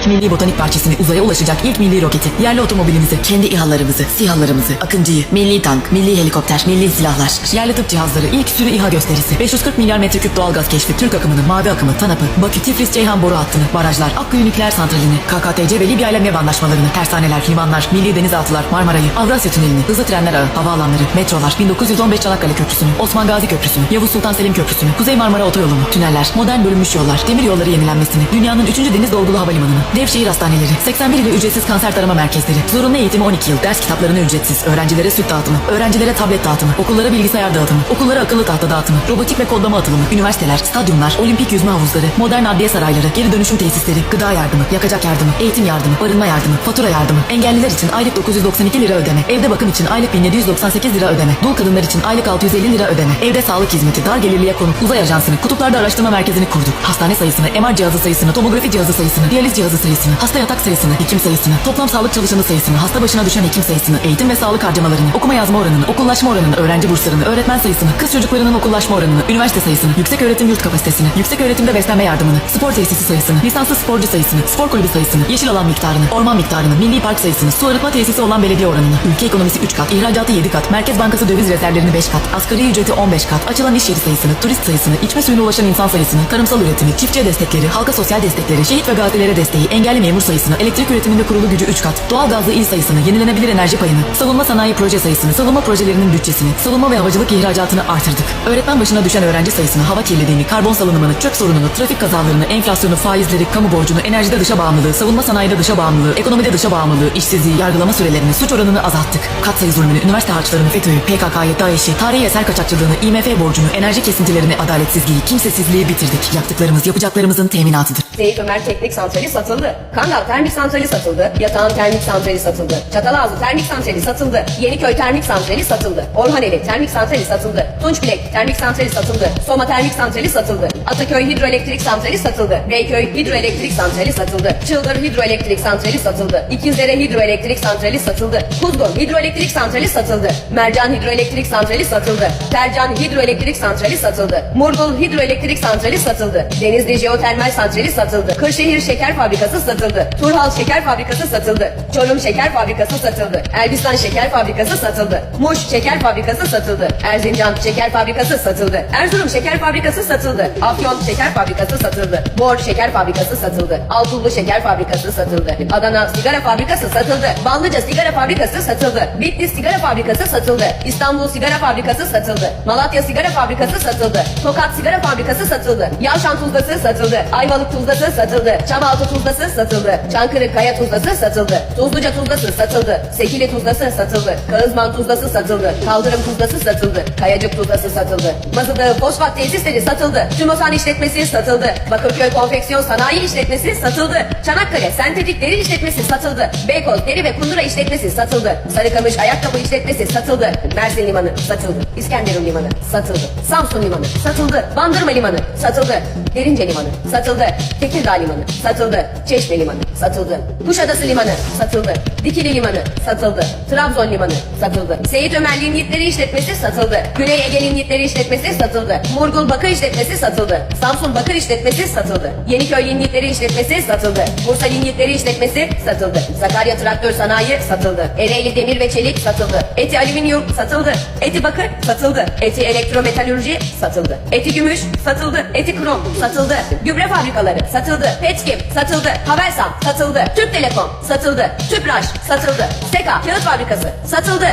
ilk milli botanik bahçesini, uzaya ulaşacak ilk milli roketi, yerli otomobilimizi, kendi İHA'larımızı, SİHA'larımızı, Akıncı'yı, milli tank, milli helikopter, milli silahlar, yerli tıp cihazları, ilk sürü İHA gösterisi, 540 milyar metreküp doğalgaz keşfi, Türk akımını, mavi akımı, TANAP'ı, Bakü, Tiflis, Ceyhan boru hattını, barajlar, Akkuyu nükleer santralini, KKTC ve Libya ile MEV anlaşmalarını, tersaneler, limanlar, milli denizaltılar, Marmara'yı, Avrasya Tüneli'ni, hızlı trenler ağı, havaalanları, metrolar, 1915 Çanakkale Köprüsü'nü, Osman Gazi Köprüsü'nü, Yavuz Sultan Selim Köprüsü'nü, Kuzey Marmara Otoyolu'nu, tüneller, modern bölünmüş yollar, demir yolları yenilenmesini, dünyanın 3. deniz dolgulu havalimanını, dev hastaneleri, 81 ile ücretsiz kanser tarama merkezleri, zorunlu eğitimi 12 yıl, ders kitaplarını ücretsiz, öğrencilere süt dağıtımı, öğrencilere tablet dağıtımı, okullara bilgisayar dağıtımı, okullara akıllı tahta dağıtımı, robotik ve kodlama atılımı, üniversiteler, stadyumlar, olimpik yüzme havuzları, modern adliye sarayları, geri dönüşüm tesisleri, gıda yardımı, yakacak yardımı, eğitim yardımı, barınma yardımı, fatura yardımı, engelliler için aylık 992 lira ödeme, evde bakım için aylık 1798 lira ödeme, dul kadınlar için aylık 650 lira ödeme, evde sağlık hizmeti, dar gelirliye konuk, uzay ajansını, kutuplarda araştırma merkezini kurduk. Hastane sayısını, MR cihazı sayısını, tomografi cihazı sayısını, diyaliz cihazı sayısını, hasta yatak sayısını, hekim sayısını, toplam sağlık çalışanı sayısını, hasta başına düşen hekim sayısını, eğitim ve sağlık harcamalarını, okuma yazma oranını, okullaşma oranını, öğrenci burslarını, öğretmen sayısını, kız çocuklarının okullaşma oranını, üniversite sayısını, yüksek öğretim yurt kapasitesini, yüksek öğretimde beslenme yardımını, spor tesisi sayısını, lisanslı sporcu sayısını, spor kulübü sayısını, yeşil alan miktarını, orman miktarını, milli park sayısını, su arıtma tesisi olan belediye oranını, ülke ekonomisi 3 kat, ihracatı 7 kat, Merkez Bankası döviz rezervlerini 5 kat, asgari ücreti 15 kat, açılan iş yeri sayısını, turist sayısını, içme suyuna ulaşan insan sayısını, tarımsal üretimi, çiftçiye destekleri, halka sosyal destekleri, şehit ve gazelere desteği, engelli memur sayısını, elektrik üretiminde kurulu gücü 3 kat, doğal gazlı il sayısını, yenilenebilir enerji payını, savunma sanayi proje sayısını, savunma projelerinin bütçesini, savunma ve havacılık ihracatını artırdık. Öğretmen başına düşen öğrenci sayısını, hava kirliliğini, karbon salınımını, çöp sorununu, trafik kazalarını, enflasyonu, faizleri, kamu borcunu, enerjide dışa bağımlılığı, savunma sanayide dışa bağımlılığı, ekonomide dışa bağımlılığı, işsizliği, yargılama sürelerini, suç oranını azalttık. Katsayı zulmünü, üniversite harçlarını, FETÖ'yü, PKK'yı, DAEŞ'i, tarihi eser kaçakçılığını, IMF borcunu, enerji kesintilerini, adaletsizliği, kimsesizliği bitirdik. Yaptıklarımız yapacaklarımızın teminatıdır. Seyit Ömer Teknik Santrali satıldı. Kangal Termik Santrali satıldı. Yatağan Termik Santrali satıldı. Çatalazı Termik Santrali satıldı. Yeniköy Termik Santrali satıldı. Orhaneli Termik Santrali satıldı. Tunçbilek Termik Santrali satıldı. Soma Termik Santrali satıldı. Ataköy Hidroelektrik Santrali satıldı. Beyköy Hidroelektrik Santrali satıldı. Çıldır Hidroelektrik Santrali satıldı. İkizdere Hidroelektrik Santrali satıldı. Kuzgun Hidroelektrik Santrali satıldı. Mercan Hidroelektrik Santrali satıldı. Tercan Hidroelektrik Santrali satıldı. Murgul Hidroelektrik Santrali satıldı. Denizli Jeotermal Santrali satıldı. Kırşehir Şeker Fabrikası satıldı. Turhal Şeker Fabrikası satıldı. Çorum Şeker Fabrikası satıldı. Elbistan Şeker Fabrikası satıldı. Muş Şeker Fabrikası satıldı. Erzincan Şeker Fabrikası satıldı. Erzurum Şeker Fabrikası satıldı. Afyon Şeker Fabrikası satıldı. Bor Şeker Fabrikası satıldı. Altullu Şeker Fabrikası satıldı. Adana Sigara Fabrikası satıldı. Ballıca Sigara Fabrikası satıldı. Bitlis Sigara Fabrikası satıldı. İstanbul Sigara Fabrikası satıldı. Malatya Sigara Fabrikası satıldı. Tokat Sigara Fabrikası satıldı. Yavşan Tuzlası satıldı. Ayvalık Tuzlası satıldı. Çamaltı Tuzlası satıldı. Çankırı Kaya Tuzlası satıldı. Tuzluca Tuzlası satıldı. Sekili Tuzlası satıldı. Kağızman Tuzlası satıldı. Kaldırım Tuzlası satıldı. Kayacık Tuzlası satıldı. Mazıdağı Fosfat Tesisleri satıldı. Tümosan İşletmesi satıldı. Bakırköy Konfeksiyon Sanayi İşletmesi satıldı. Çanakkale Sentetik Deri İşletmesi satıldı. Beykoz Deri ve Kundura İşletmesi satıldı. Sarıkamış Ayakkabı İşletmesi satıldı. Mersin Limanı satıldı. İskenderun Limanı satıldı. Samsun Limanı satıldı. Bandırma Limanı satıldı. Derince Limanı satıldı. Tekirdağ Limanı satıldı. Çeşme Limanı satıldı. Kuşadası Limanı satıldı. Dikili Limanı satıldı. Trabzon Limanı satıldı. Seyit Ömer Linyitleri İşletmesi satıldı. Güney Ege Linyitleri İşletmesi satıldı. Murgul Bakır İşletmesi satıldı. Samsun Bakır İşletmesi satıldı. Yeniköy Linyitleri İşletmesi satıldı. Bursa Linyitleri İşletmesi satıldı. Sakarya Traktör Sanayi satıldı. Ereğli Demir ve Çelik satıldı. Eti Alüminyum satıldı. Eti Bakır satıldı. Eti Elektrometalürji satıldı. Eti Gümüş satıldı. Eti Krom satıldı. Gübre fabrikaları satıldı. Petkim satıldı. Havelsan satıldı. Türk Telekom satıldı. Tüpraş satıldı. Seka Kağıt Fabrikası satıldı.